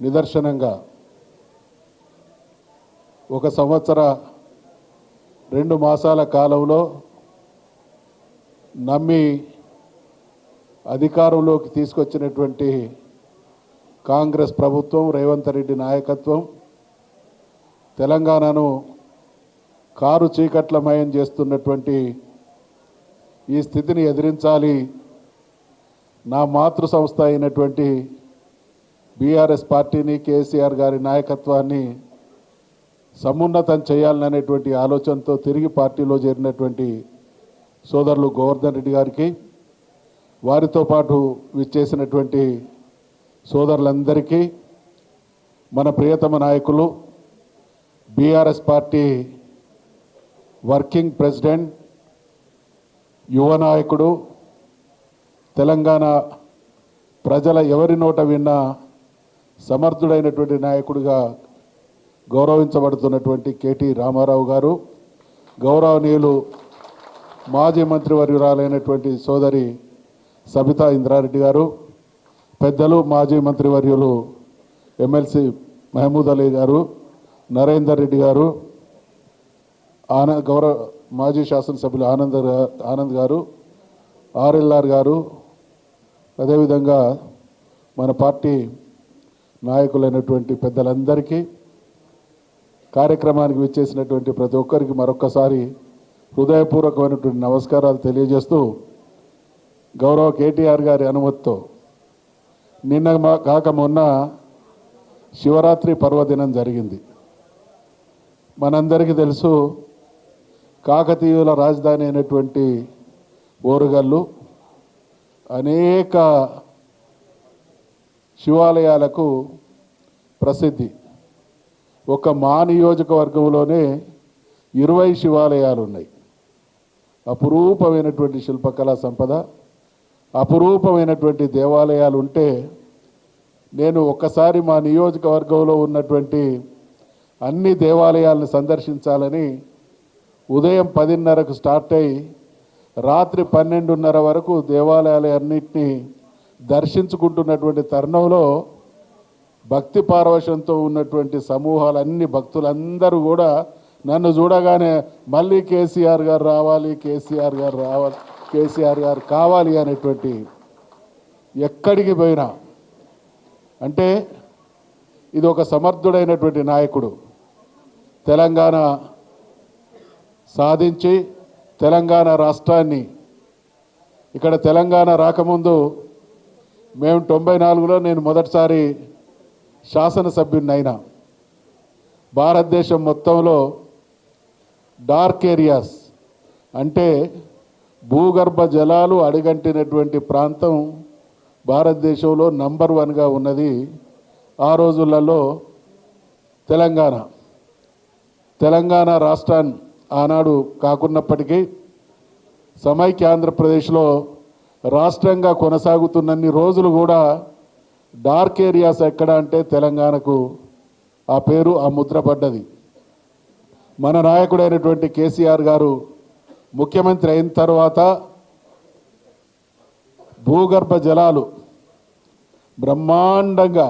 నిదర్శనంగా ఒక సంవత్సర రెండు మాసాల కాలంలో నమ్మి అధికారంలోకి తీసుకొచ్చినటువంటి కాంగ్రెస్ ప్రభుత్వం రేవంత్ రెడ్డి నాయకత్వం తెలంగాణను కారు చీకట్లమయం చేస్తున్నటువంటి ఈ స్థితిని ఎదిరించాలి. నా మాతృ సంస్థ అయినటువంటి బీఆర్ఎస్ పార్టీని కేసీఆర్ గారి నాయకత్వాన్ని సమున్నతం చేయాలనేటువంటి ఆలోచనతో తిరిగి పార్టీలో చేరినటువంటి సోదరులు గోవర్ధన్ రెడ్డి గారికి వారితో పాటు విచ్చేసినటువంటి సోదరులందరికీ మన ప్రియతమ నాయకులు బీఆర్ఎస్ పార్టీ వర్కింగ్ ప్రెసిడెంట్ యువ నాయకుడు తెలంగాణ ప్రజల ఎవరి నోట విన్నా సమర్థుడైనటువంటి నాయకుడిగా గౌరవించబడుతున్నటువంటి కేటీ రామారావు గారు గౌరవనీయులు మాజీ మంత్రివర్యురాలైనటువంటి సోదరి సబితా ఇంద్రారెడ్డి గారు పెద్దలు మాజీ మంత్రివర్యులు ఎమ్మెల్సీ మహమూద్ అలీ గారు నరేందర్ రెడ్డి గారు ఆనంద్ గౌరవ మాజీ శాసనసభ్యులు ఆనంద్ ఆనంద్ గారు ఆర్ఎల్ఆర్ గారు అదేవిధంగా మన పార్టీ నాయకులైనటువంటి పెద్దలందరికీ కార్యక్రమానికి విచ్చేసినటువంటి ప్రతి ఒక్కరికి మరొక్కసారి హృదయపూర్వకమైనటువంటి నమస్కారాలు తెలియజేస్తూ గౌరవ కేటీఆర్ గారి అనుమతితో నిన్న మా- కాక మొన్న శివరాత్రి పర్వదినం జరిగింది. మనందరికీ తెలుసు కాకతీయుల రాజధాని అయినటువంటి ఓరుగల్లు అనేక శివాలయాలకు ప్రసిద్ధి. ఒక మా నియోజకవర్గంలోనే ఇరవై శివాలయాలు ఉన్నాయి అపురూపమైనటువంటి శిల్పకళా సంపద అపురూపమైనటువంటి దేవాలయాలు ఉంటే నేను ఒక్కసారి మా నియోజకవర్గంలో ఉన్నటువంటి అన్ని దేవాలయాలను సందర్శించాలని ఉదయం పదిన్నరకు స్టార్ట్ అయ్యి రాత్రి పన్నెండున్నర వరకు దేవాలయాలన్నింటినీ దర్శించుకుంటున్నటువంటి తరుణంలో భక్తి పారవశంతో ఉన్నటువంటి సమూహాలన్నీ భక్తులందరూ కూడా నన్ను చూడగానే మళ్ళీ కేసీఆర్ గారు రావాలి కేసీఆర్ గారు రావాలి కేసీఆర్ గారు కావాలి అనేటువంటి ఎక్కడికి పోయినా. అంటే ఇది ఒక సమర్థుడైనటువంటి నాయకుడు. తెలంగాణ సాధించి తెలంగాణ రాష్ట్రాన్ని ఇక్కడ తెలంగాణ రాకముందు మేము తొంభై నాలుగులో నేను మొదటిసారి శాసనసభ్యున్నైనా అయినా భారతదేశం మొత్తంలో డార్క్ ఏరియాస్ అంటే భూగర్భ జలాలు అడుగంటినటువంటి ప్రాంతం భారతదేశంలో నంబర్ వన్గా ఉన్నది ఆ రోజులలో తెలంగాణ. తెలంగాణ రాష్ట్రాన్ని ఆనాడు కాకున్నప్పటికీ సమైక్య ఆంధ్రప్రదేశ్లో రాష్ట్రంగా కొనసాగుతున్నన్ని రోజులు కూడా డార్క్ ఏరియాస్ ఎక్కడ అంటే తెలంగాణకు ఆ పేరు ఆ ముద్ర పడ్డది. మన నాయకుడైనటువంటి కేసీఆర్ గారు ముఖ్యమంత్రి అయిన తర్వాత భూగర్భ జలాలు బ్రహ్మాండంగా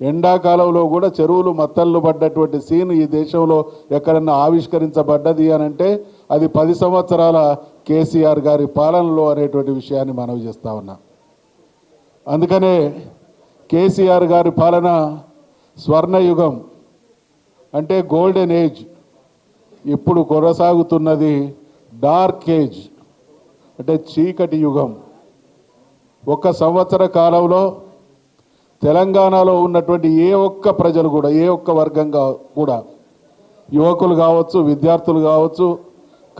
ఎండాకాలంలో కూడా చెరువులు మత్తళ్ళు పడ్డటువంటి సీన్ ఈ దేశంలో ఎక్కడన్నా ఆవిష్కరించబడ్డది అని అంటే అది పది సంవత్సరాల కేసీఆర్ గారి పాలనలో అనేటువంటి విషయాన్ని మనవి చేస్తా ఉన్నా. అందుకనే కేసీఆర్ గారి పాలన స్వర్ణయుగం అంటే గోల్డెన్ ఏజ్ ఇప్పుడు కొనసాగుతున్నది డార్క్ ఏజ్ అంటే చీకటి యుగం. ఒక సంవత్సర కాలంలో తెలంగాణలో ఉన్నటువంటి ఏ ఒక్క ప్రజలు కూడా ఏ ఒక్క వర్గంగా కూడా యువకులు కావచ్చు విద్యార్థులు కావచ్చు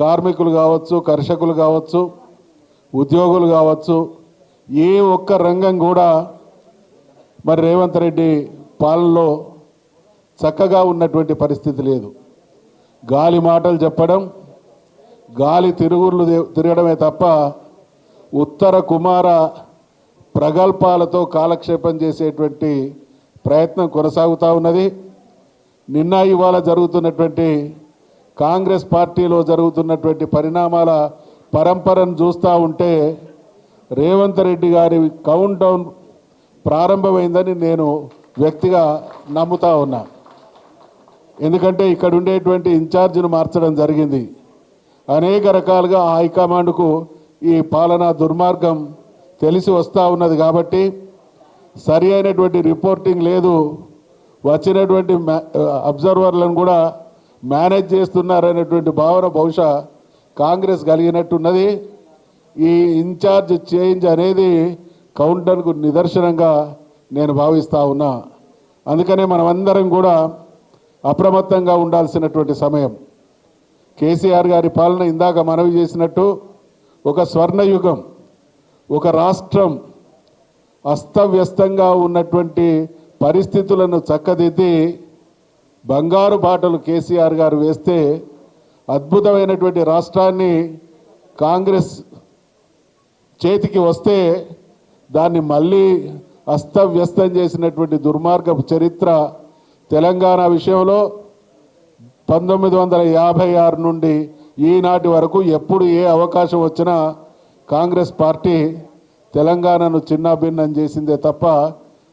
కార్మికులు కావచ్చు కర్షకులు కావచ్చు ఉద్యోగులు కావచ్చు ఏ ఒక్క రంగం కూడా మరి రేవంత్ రెడ్డి పాలనలో చక్కగా ఉన్నటువంటి పరిస్థితి లేదు. గాలి మాటలు చెప్పడం గాలి తిరుగుళ్ళు తిరగడమే తప్ప ఉత్తర కుమార ప్రగల్భాలతో కాలక్షేపం చేసేటువంటి ప్రయత్నం కొనసాగుతూ ఉన్నది. నిన్న ఇవాళ జరుగుతున్నటువంటి కాంగ్రెస్ పార్టీలో జరుగుతున్నటువంటి పరిణామాల పరంపరను చూస్తూ ఉంటే రేవంత్ రెడ్డి గారి కౌంట్ డౌన్ ప్రారంభమైందని నేను వ్యక్తిగా నమ్ముతా ఉన్నా. ఎందుకంటే ఇక్కడ ఉండేటువంటి ఇన్ఛార్జిను మార్చడం జరిగింది. అనేక రకాలుగా హైకమాండ్కు ఈ పాలనా దుర్మార్గం తెలిసి వస్తూ ఉన్నది కాబట్టి సరి అయినటువంటి రిపోర్టింగ్ లేదు. వచ్చినటువంటి మ్యా- అబ్జర్వర్లను కూడా మేనేజ్ చేస్తున్నారనేటువంటి భావన బహుశా కాంగ్రెస్ కలిగినట్టున్నది. ఈ ఇన్ఛార్జ్ చేంజ్ అనేది కౌంటర్కు నిదర్శనంగా నేను భావిస్తా ఉన్నా. అందుకనే మనమందరం కూడా అప్రమత్తంగా ఉండాల్సినటువంటి సమయం. కేసీఆర్ గారి పాలన ఇందాక మనవి చేసినట్టు ఒక స్వర్ణయుగం ఒక రాష్ట్రం అస్తవ్యస్తంగా ఉన్నటువంటి పరిస్థితులను చక్కదిద్ది బంగారు బాటలు కేసీఆర్ గారు వేస్తే అద్భుతమైనటువంటి రాష్ట్రాన్ని కాంగ్రెస్ చేతికి వస్తే దాన్ని మళ్ళీ అస్తవ్యస్తం చేసినటువంటి దుర్మార్గపు చరిత్ర తెలంగాణ విషయంలో పంతొమ్మిది వందల యాభై ఆరు నుండి ఈనాటి వరకు ఎప్పుడు ఏ అవకాశం వచ్చినా కాంగ్రెస్ పార్టీ తెలంగాణను చిన్నాభిన్నం చేసిందే తప్ప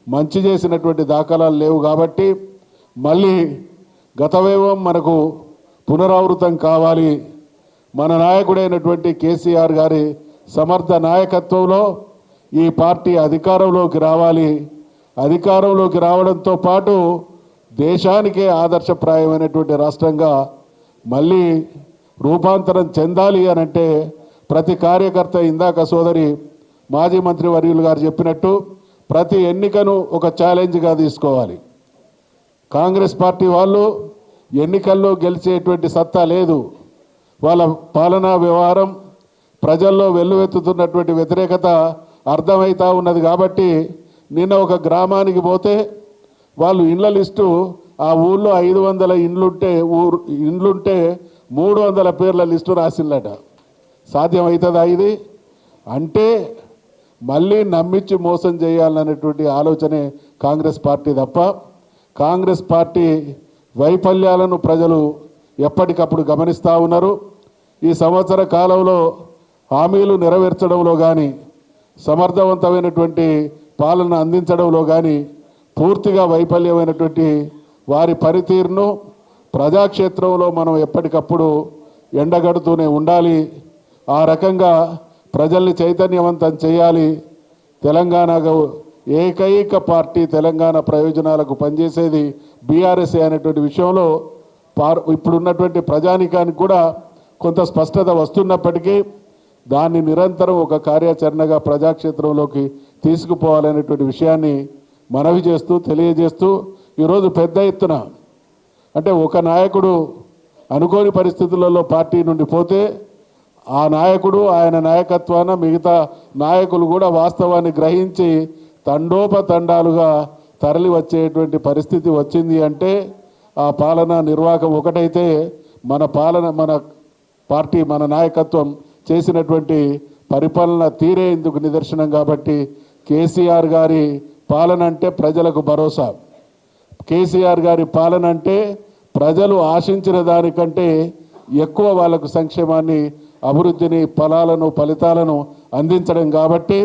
మంచి చేసినటువంటి దాఖలాలు లేవు కాబట్టి మళ్ళీ గతవేవం మనకు పునరావృతం కావాలి. మన నాయకుడైనటువంటి కేసీఆర్ గారి సమర్థ నాయకత్వంలో ఈ పార్టీ అధికారంలోకి రావాలి. అధికారంలోకి రావడంతో పాటు దేశానికే ఆదర్శప్రాయమైనటువంటి రాష్ట్రంగా మళ్ళీ రూపాంతరం చెందాలి అని అంటే ప్రతి కార్యకర్త ఇందాక సోదరి మాజీ మంత్రి వర్యులు గారు చెప్పినట్టు ప్రతి ఎన్నికను ఒక ఛాలెంజ్గా తీసుకోవాలి. కాంగ్రెస్ పార్టీ వాళ్ళు ఎన్నికల్లో గెలిచేటువంటి సత్తా లేదు. వాళ్ళ పాలనా వ్యవహారం ప్రజల్లో వెల్లువెత్తుతున్నటువంటి వ్యతిరేకత అర్థమవుతా ఉన్నది కాబట్టి నిన్న ఒక గ్రామానికి పోతే వాళ్ళు ఇండ్ల లిస్టు ఆ ఊళ్ళో ఐదు వందల ఇండ్లుంటే ఊరు ఇండ్లుంటే మూడు వందల పేర్ల లిస్టు రాసిందట. సాధ్యమవుతుందా ఇది? అంటే మళ్ళీ నమ్మించి మోసం చేయాలనేటువంటి ఆలోచనే కాంగ్రెస్ పార్టీ తప్ప కాంగ్రెస్ పార్టీ వైఫల్యాలను ప్రజలు ఎప్పటికప్పుడు గమనిస్తూ ఉన్నారు. ఈ సంవత్సర కాలంలో హామీలు నెరవేర్చడంలో కానీ సమర్థవంతమైనటువంటి పాలన అందించడంలో కానీ పూర్తిగా వైఫల్యమైనటువంటి వారి పనితీరును ప్రజాక్షేత్రంలో మనం ఎప్పటికప్పుడు ఎండగడుతూనే ఉండాలి. ఆ రకంగా ప్రజల్ని చైతన్యవంతం చేయాలి. తెలంగాణకు ఏకైక పార్టీ తెలంగాణ ప్రయోజనాలకు పనిచేసేది బీఆర్ఎస్ అనేటువంటి విషయంలో పార్ ఇప్పుడున్నటువంటి ప్రజానికానికి కూడా కొంత స్పష్టత వస్తున్నప్పటికీ దాన్ని నిరంతరం ఒక కార్యాచరణగా ప్రజాక్షేత్రంలోకి తీసుకుపోవాలనేటువంటి విషయాన్ని మనవి చేస్తూ తెలియజేస్తూ ఈరోజు పెద్ద ఎత్తున అంటే ఒక నాయకుడు అనుకోని పరిస్థితులలో పార్టీ నుండి పోతే ఆ నాయకుడు ఆయన నాయకత్వాన మిగతా నాయకులు కూడా వాస్తవాన్ని గ్రహించి తండోపతండాలుగా తరలి వచ్చేటువంటి పరిస్థితి వచ్చింది అంటే ఆ పాలన నిర్వాహకం ఒకటైతే మన పాలన మన పార్టీ మన నాయకత్వం చేసినటువంటి పరిపాలన తీరే ఇందుకు నిదర్శనం కాబట్టి కేసీఆర్ గారి పాలన అంటే ప్రజలకు భరోసా. కేసీఆర్ గారి పాలన అంటే ప్రజలు ఆశించిన దానికంటే ఎక్కువ వాళ్ళకు సంక్షేమాన్ని అభివృద్ధిని ఫలాలను ఫలితాలను అందించడం కాబట్టి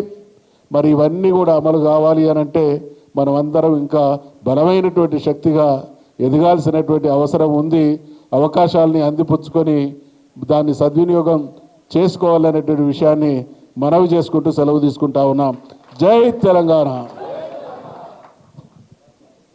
మరి ఇవన్నీ కూడా అమలు కావాలి అని అంటే మనం అందరం ఇంకా బలమైనటువంటి శక్తిగా ఎదగాల్సినటువంటి అవసరం ఉంది. అవకాశాలని అందిపుచ్చుకొని దాన్ని సద్వినియోగం చేసుకోవాలనేటువంటి విషయాన్ని మనవి చేసుకుంటూ సెలవు తీసుకుంటా ఉన్నాం. జై తెలంగాణ!